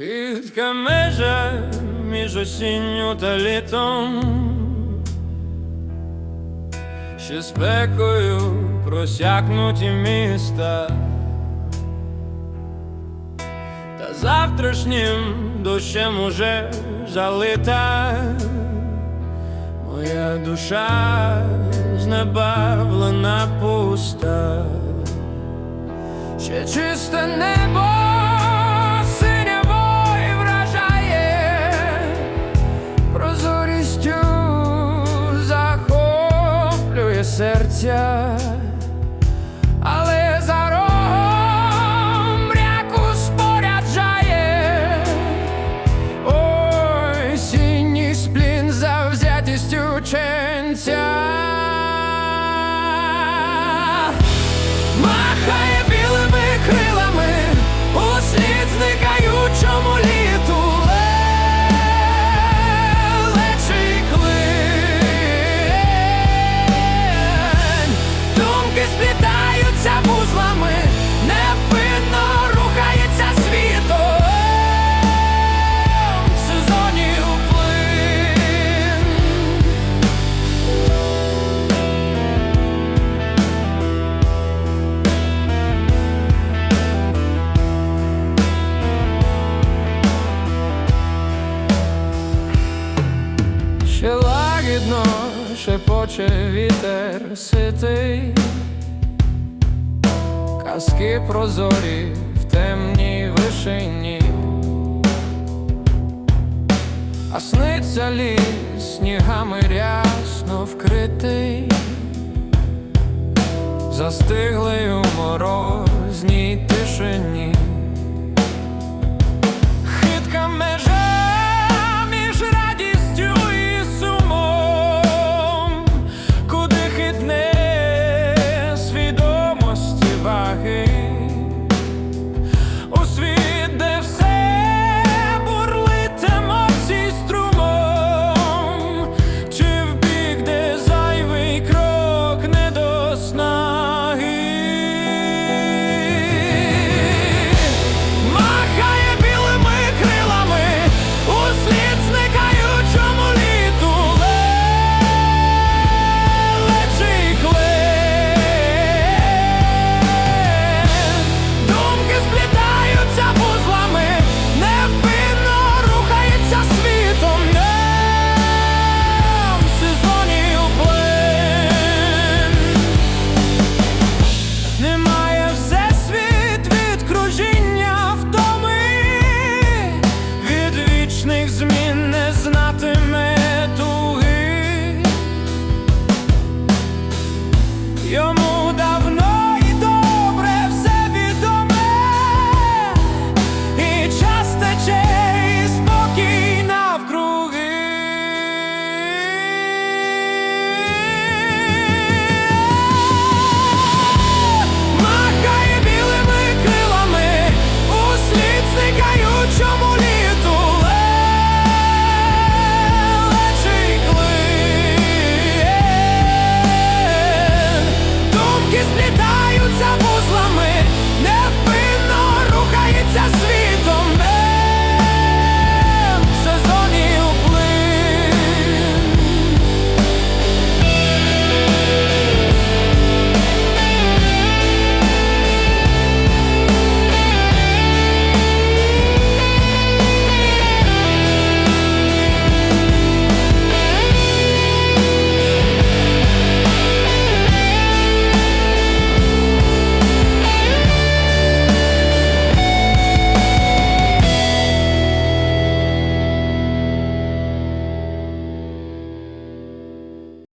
Хитка межа між осінню та літом, ще спекою просякнуті міста, та завтрашнім дощем уже залита. Моя душа знебавлена пуста. Ще чисте небо серця, але за рогом ряку споряджає, ой, синій сплін завзятістю ченця. Шепоче вітер ситий, казки прозорі в темній вишині, а сниться ліс снігами рясно вкритий, застиглий у морозній тишині. Думки злітаються.